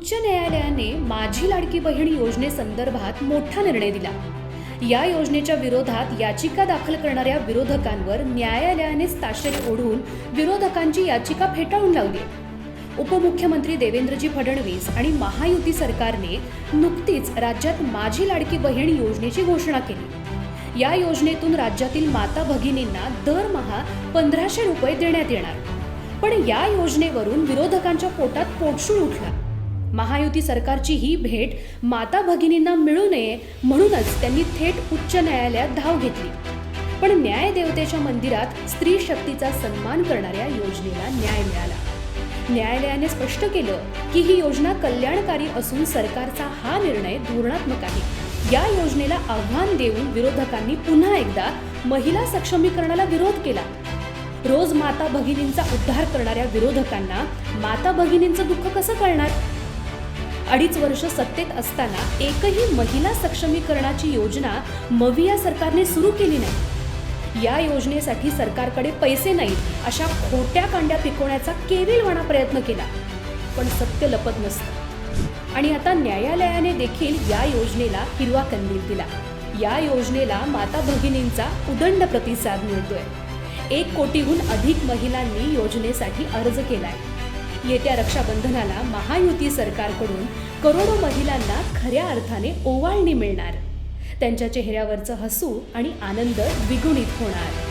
उच्च न्यायालयाने माझी लाडकी बहीण योजनेसंदर्भात मोठा निर्णय दिला. या योजनेच्या विरोधात याचिका दाखल करणाऱ्या विरोधकांवर न्यायालयानेच ताशेरे ओढून विरोधकांची याचिका फेटाळून लावली. उपमुख्यमंत्री देवेंद्रजी फडणवीस आणि महायुती सरकारने नुकतीच राज्यात माझी लाडकी बहीण योजनेची घोषणा केली. या योजनेतून राज्यातील माता भगिनींना दरमहा पंधराशे रुपये देण्यात येणार. पण या योजनेवरून विरोधकांच्या पोटात पोटशूळ उठला. महायुती सरकारची ही भेट माता भगिनींना मिळू नये म्हणूनच त्यांनी थेट उच्च न्यायालयात धाव घेतली. पण न्यायदेवतेच्या मंदिरात स्त्री शक्तीचा सन्मान करणाऱ्या योजनेला न्याय मिळाला. न्यायालयाने स्पष्ट केलं की ही योजना कल्याणकारी असून सरकारचा हा निर्णय धोरणात्मक आहे. या योजनेला आव्हान देऊन विरोधकांनी पुन्हा एकदा महिला सक्षमीकरणाला विरोध केला. रोज माता भगिनींचा उद्धार करणाऱ्या विरोधकांना माता भगिनींचं दुःख कसं कळणार? अडीच वर्ष सत्तेत असताना एकही महिला सक्षमीकरणाची योजना मविया सरकारने सुरू केली नाही. या योजनेसाठी सरकारकडे पैसे नाहीत अशा खोट्या कांड्या पिकवण्याचा केविलवाणा प्रयत्न केला. पण सत्य लपत नसतं. आणि आता न्यायालयाने देखील या योजनेला हिरवा कंदील दिला. या योजनेला माता भगिनींचा उदंड प्रतिसाद मिळतोय. एक कोटीहून अधिक महिलांनी योजनेसाठी अर्ज केलाय. येत्या रक्षाबंधनाला महायुती सरकारकडून करोडो महिलांना खऱ्या अर्थाने ओवाळणी मिळणार. त्यांच्या चेहऱ्यावरचं हसू आणि आनंद द्विगुणित होणार.